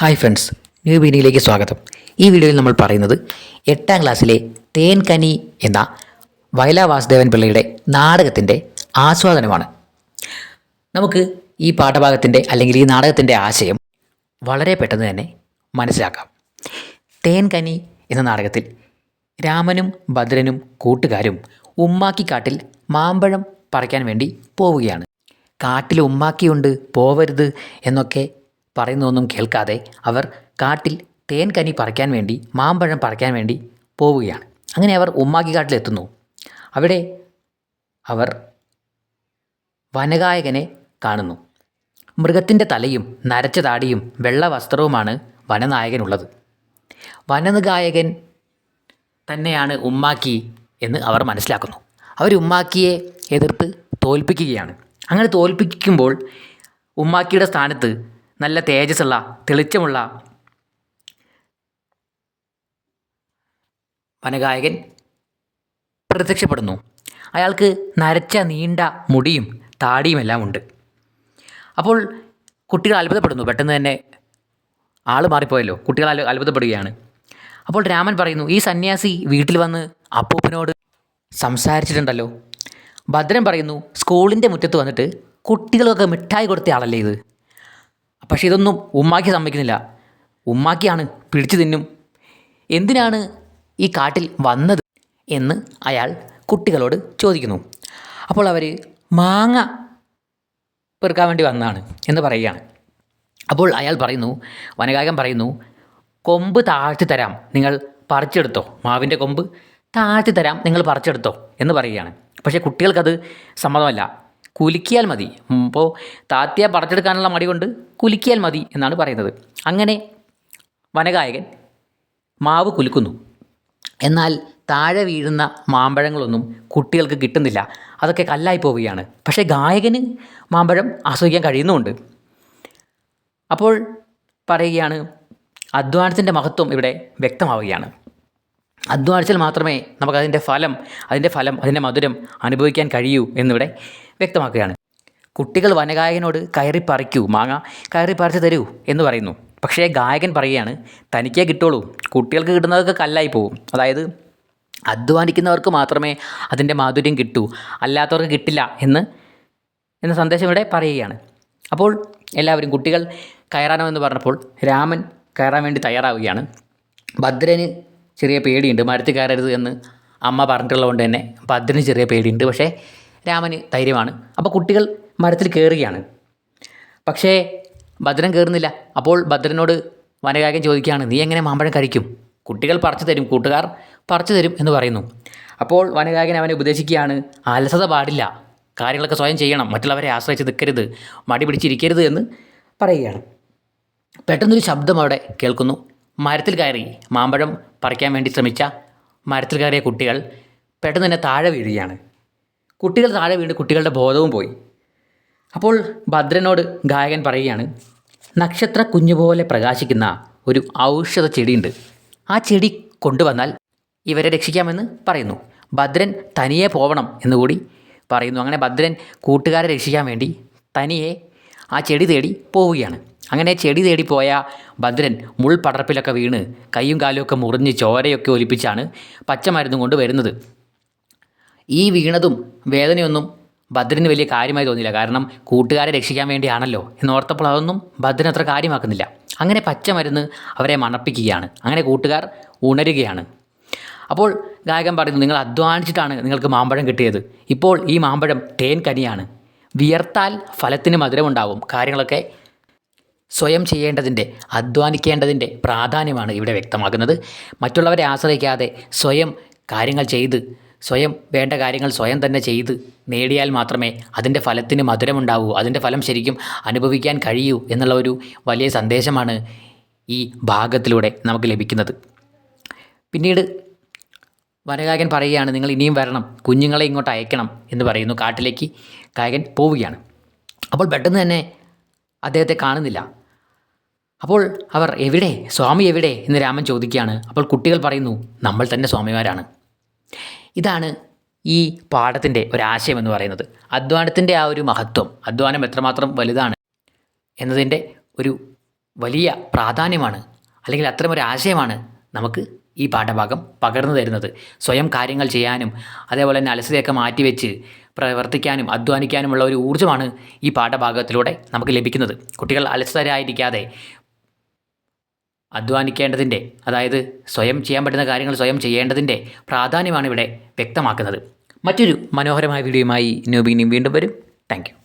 Hi friends new വീഡിയോയിലേക്ക് സ്വാഗതം. ഈ വീഡിയോയിൽ നമ്മൾ പറയുന്നത് എട്ടാം ക്ലാസ്സിലെ തേൻകനി എന്ന വയലാ വാസുദേവൻ പിള്ളയുടെ നാടകത്തിന്റെ ആസ്വാദനമാണ്. നമുക്ക് ഈ പാഠഭാഗത്തിന്റെ അല്ലെങ്കിൽ ഈ നാടകത്തിന്റെ ആശയം വളരെ പെട്ടെന്ന് തന്നെ മനസ്സിലാക്കാം. തേൻകനി എന്ന നാടകത്തിൽ രാമനും ഭദ്രനും കൂട്ടുകാരും ഉമ്മാക്കിക്കാട്ടിൽ മാമ്പഴം പറിക്കാൻ വേണ്ടി പോവുകയാണ്. കാട്ടിൽ ഉമ്മാക്കിയുണ്ട് പോവരുത് എന്നൊക്കെ പറയുന്നതൊന്നും കേൾക്കാതെ അവർ കാട്ടിൽ തേൻ കനി പറിക്കാൻ വേണ്ടി മാമ്പഴം പറിക്കാൻ വേണ്ടി പോവുകയാണ്. അങ്ങനെ അവർ ഉമ്മാക്കി കാട്ടിലെത്തുന്നു അവിടെ അവർ വനഗായകനെ കാണുന്നു. മൃഗത്തിന്റെ തലയും നരച്ച താടിയും വെള്ള വസ്ത്രവുമാണ് വനനായകനുള്ളത്. വനഗായകൻ തന്നെയാണ് ഉമ്മാക്കി എന്ന് അവർ മനസ്സിലാക്കുന്നു. അവർ ഉമ്മാക്കിയെ എതിർത്ത് തോൽപ്പിക്കുകയാണ്. അങ്ങനെ തോൽപ്പിക്കുമ്പോൾ ഉമ്മാക്കിയുടെ സ്ഥാനത്ത് നല്ല തേജസ്സുള്ള തെളിച്ചമുള്ള വനഗായകൻ പ്രത്യക്ഷപ്പെടുന്നു. അയാൾക്ക് നരച്ച നീണ്ട മുടിയും താടിയുമെല്ലാം ഉണ്ട്. അപ്പോൾ കുട്ടികൾ അത്ഭുതപ്പെടുന്നു. പെട്ടെന്ന് തന്നെ ആൾ മാറിപ്പോയല്ലോ. കുട്ടികൾ അത്ഭു- അത്ഭുതപ്പെടുകയാണ്. അപ്പോൾ രാമൻ പറയുന്നു ഈ സന്യാസി വീട്ടിൽ വന്ന് അപ്പൂപ്പനോട് സംസാരിച്ചിട്ടുണ്ടല്ലോ. ഭദ്രൻ പറയുന്നു സ്കൂളിന്റെ മുറ്റത്ത് വന്നിട്ട് കുട്ടികളൊക്കെ മിഠായി കൊടുത്ത ആളല്ലേ ഇത്? പക്ഷേ ഇതൊന്നും ഉമ്മാക്കി സമ്മതിക്കുന്നില്ല. ഉമ്മാക്കിയാണ് പിടിച്ചു തിന്നും. എന്തിനാണ് ഈ കാട്ടിൽ വന്നത് എന്ന് അയാൾ കുട്ടികളോട് ചോദിക്കുന്നു. അപ്പോൾ അവർ മാങ്ങ പെറുക്കാൻ വേണ്ടി വന്നതാണ് എന്ന് പറയുകയാണ്. അപ്പോൾ അയാൾ പറയുന്നു വനഗായകൻ പറയുന്നു കൊമ്പ് താഴ്ത്തി തരാം നിങ്ങൾ പറിച്ചെടുത്തോ. മാവിന്റെ കൊമ്പ് താഴ്ത്തി തരാം നിങ്ങൾ പറിച്ചെടുത്തോ എന്ന് പറയുകയാണ്. പക്ഷേ കുട്ടികൾക്കത് സമ്മതമല്ല. കുലുക്കിയാൽ മതി. ഇപ്പോൾ താത്തിയ പറിച്ചെടുക്കാനുള്ള മടി കൊണ്ട് കുലുക്കിയാൽ മതി എന്നാണ് പറയുന്നത്. അങ്ങനെ വനഗായകൻ മാവ് കുലുക്കുന്നു. എന്നാൽ താഴെ വീഴുന്ന മാമ്പഴങ്ങളൊന്നും കുട്ടികൾക്ക് കിട്ടുന്നില്ല. അതൊക്കെ കല്ലായി പോവുകയാണ്. പക്ഷേ ഗായകന് മാമ്പഴം ആസ്വദിക്കാൻ കഴിയുന്നുമുണ്ട്. അപ്പോൾ പറയുകയാണ് അധ്വാനത്തിന്റെ മഹത്വം ഇവിടെ വ്യക്തമാവുകയാണ്. അധ്വാനിച്ചാൽ മാത്രമേ നമുക്കതിന്റെ ഫലം അതിന്റെ ഫലം അതിന്റെ മധുരം അനുഭവിക്കാൻ കഴിയൂ എന്നിവിടെ വ്യക്തമാക്കുകയാണ്. കുട്ടികൾ വനഗായകനോട് കയറി പറിക്കൂ മാങ്ങ കയറി പറിച്ച് തരൂ എന്ന് പറയുന്നു. പക്ഷേ ഗായകൻ പറയുകയാണ് തനിക്കേ കിട്ടുള്ളൂ കുട്ടികൾക്ക് കിട്ടുന്നതൊക്കെ കല്ലായി പോകും അതായത് അധ്വാനിക്കുന്നവർക്ക് മാത്രമേ അതിന്റെ മാധുര്യം കിട്ടൂ. അല്ലാത്തവർക്ക് കിട്ടില്ല എന്ന് എന്ന സന്ദേശം ഇവിടെ പറയുകയാണ്. അപ്പോൾ എല്ലാവരും കുട്ടികൾ കയറാനോ പറഞ്ഞപ്പോൾ രാമൻ കയറാൻ വേണ്ടി തയ്യാറാവുകയാണ്. ഭദ്രന് ചെറിയ പേടിയുണ്ട് മരത്തിൽ കയറരുത് എന്ന് അമ്മ പറഞ്ഞിട്ടുള്ളതുകൊണ്ട് തന്നെ ഭദ്രന് ചെറിയ പേടിയുണ്ട്. പക്ഷേ രാമന് ധൈര്യമാണ്. അപ്പോൾ കുട്ടികൾ മരത്തിൽ കയറുകയാണ് പക്ഷേ ഭദ്രൻ കയറുന്നില്ല അപ്പോൾ ഭദ്രനോട് വനഗായകൻ ചോദിക്കുകയാണ് നീ എങ്ങനെ മാമ്പഴം കഴിക്കും? കുട്ടികൾ പറിച്ചു തരും കൂട്ടുകാർ പറിച്ചു തരും എന്ന് പറയുന്നു. അപ്പോൾ വനഗായകൻ അവനെ ഉപദേശിക്കുകയാണ് അലസത പാടില്ല. കാര്യങ്ങളൊക്കെ സ്വയം ചെയ്യണം. മറ്റുള്ളവരെ ആശ്രയിച്ച് നിൽക്കരുത്. മടി പിടിച്ചിരിക്കരുത് എന്ന് പറയുകയാണ്. പെട്ടെന്നൊരു ശബ്ദം അവിടെ കേൾക്കുന്നു. മരത്തിൽ കയറി മാമ്പഴം പറിക്കാൻ വേണ്ടി ശ്രമിച്ച മരത്തിൽ കയറിയ കുട്ടികൾ പെട്ടെന്ന് തന്നെ താഴെ വീഴുകയാണ്. കുട്ടികൾ താഴെ വീണ് കുട്ടികളുടെ ബോധവും പോയി. അപ്പോൾ ഭദ്രനോട് ഗായകൻ പറയുകയാണ് നക്ഷത്ര കുഞ്ഞുപോലെ പ്രകാശിക്കുന്ന ഒരു ഔഷധ ചെടിയുണ്ട്. ആ ചെടി കൊണ്ടുവന്നാൽ ഇവരെ രക്ഷിക്കാമെന്ന് പറയുന്നു. ഭദ്രൻ തനിയെ പോവണം എന്നുകൂടി പറയുന്നു. അങ്ങനെ ഭദ്രൻ കൂട്ടുകാരെ രക്ഷിക്കാൻ വേണ്ടി തനിയെ ആ ചെടി തേടി പോവുകയാണ്. അങ്ങനെ ചെടി തേടി പോയ ഭദ്രൻ മുൾപടർപ്പിലൊക്കെ വീണ് കൈയും കാലുമൊക്കെ മുറിഞ്ഞ് ചോരയൊക്കെ ഒലിപ്പിച്ചാണ് പച്ചമരുന്നും കൊണ്ട് വരുന്നത്. ഈ വീണതും വേദനയൊന്നും ഭദ്രന് വലിയ കാര്യമായി തോന്നിയില്ല. കാരണം കൂട്ടുകാരെ രക്ഷിക്കാൻ വേണ്ടിയാണല്ലോ എന്നോർത്തപ്പോൾ അതൊന്നും ഭദ്രൻ അത്ര കാര്യമാക്കുന്നില്ല. അങ്ങനെ പച്ചമരുന്ന് അവരെ മണപ്പിക്കുകയാണ്. അങ്ങനെ കൂട്ടുകാർ ഉണരുകയാണ്. അപ്പോൾ ഗായകൻ പറയുന്നു നിങ്ങൾ അധ്വാനിച്ചിട്ടാണ് നിങ്ങൾക്ക് മാമ്പഴം കിട്ടിയത്. ഇപ്പോൾ ഈ മാമ്പഴം തേൻ കനിയാണ്. വിയർത്താൽ ഫലത്തിന് മധുരമുണ്ടാവും. കാര്യങ്ങളൊക്കെ സ്വയം ചെയ്യേണ്ടതിന്റെ അധ്വാനിക്കേണ്ടതിന്റെ പ്രാധാന്യമാണ് ഇവിടെ വ്യക്തമാക്കുന്നത്. മറ്റുള്ളവരെ ആശ്രയിക്കാതെ സ്വയം കാര്യങ്ങൾ ചെയ്ത് സ്വയം വേണ്ട കാര്യങ്ങൾ സ്വയം തന്നെ ചെയ്ത് നേടിയാൽ മാത്രമേ അതിന്റെ ഫലത്തിന് മധുരമുണ്ടാവൂ അതിന്റെ ഫലം ശരിക്കും അനുഭവിക്കാൻ കഴിയൂ എന്നുള്ള ഒരു വലിയ സന്ദേശമാണ് ഈ ഭാഗത്തിലൂടെ നമുക്ക് ലഭിക്കുന്നത്. പിന്നീട് വനഗായകൻ പറയുകയാണ് നിങ്ങൾ ഇനിയും വരണം കുഞ്ഞുങ്ങളെ ഇങ്ങോട്ട് അയക്കണം എന്ന് പറയുന്നു. കാട്ടിലേക്ക് ഗായകൻ പോവുകയാണ്. അപ്പോൾ പെട്ടെന്ന് തന്നെ അദ്ദേഹത്തെ കാണുന്നില്ല. അപ്പോൾ അവർ എവിടെ? സ്വാമി എവിടെ? എന്ന് രാമൻ ചോദിക്കുകയാണ്. അപ്പോൾ കുട്ടികൾ പറയുന്നു നമ്മൾ തന്നെ സ്വാമിമാരാണ്. ഇതാണ് ഈ പാഠത്തിന്റെ ഒരാശയം എന്ന് പറയുന്നത്. അധ്വാനത്തിന്റെ ആ ഒരു മഹത്വം അധ്വാനം എത്രമാത്രം വലുതാണ് എന്നതിന്റെ ഒരു വലിയ പ്രാധാന്യമാണ് അല്ലെങ്കിൽ അത്തരമൊരു ആശയമാണ് നമുക്ക് ഈ പാഠഭാഗം പകർന്നു തരുന്നത്. സ്വയം കാര്യങ്ങൾ ചെയ്യാനും അതേപോലെ തന്നെ അലസതയൊക്കെ മാറ്റിവെച്ച് പ്രവർത്തിക്കാനും അധ്വാനിക്കാനുമുള്ള ഒരു ഊർജമാണ് ഈ പാഠഭാഗത്തിലൂടെ നമുക്ക് ലഭിക്കുന്നത്. കുട്ടികൾ അലസരായിരിക്കാതെ അധ്വാനിക്കേണ്ടതിന്റെ അതായത് സ്വയം ചെയ്യാൻ പറ്റുന്ന കാര്യങ്ങൾ സ്വയം ചെയ്യേണ്ടതിന്റെ പ്രാധാന്യമാണ് ഇവിടെ വ്യക്തമാക്കുന്നത്. മറ്റൊരു മനോഹരമായ വീഡിയോയുമായി ന്യൂബിനിയും വീണ്ടും വരും. താങ്ക്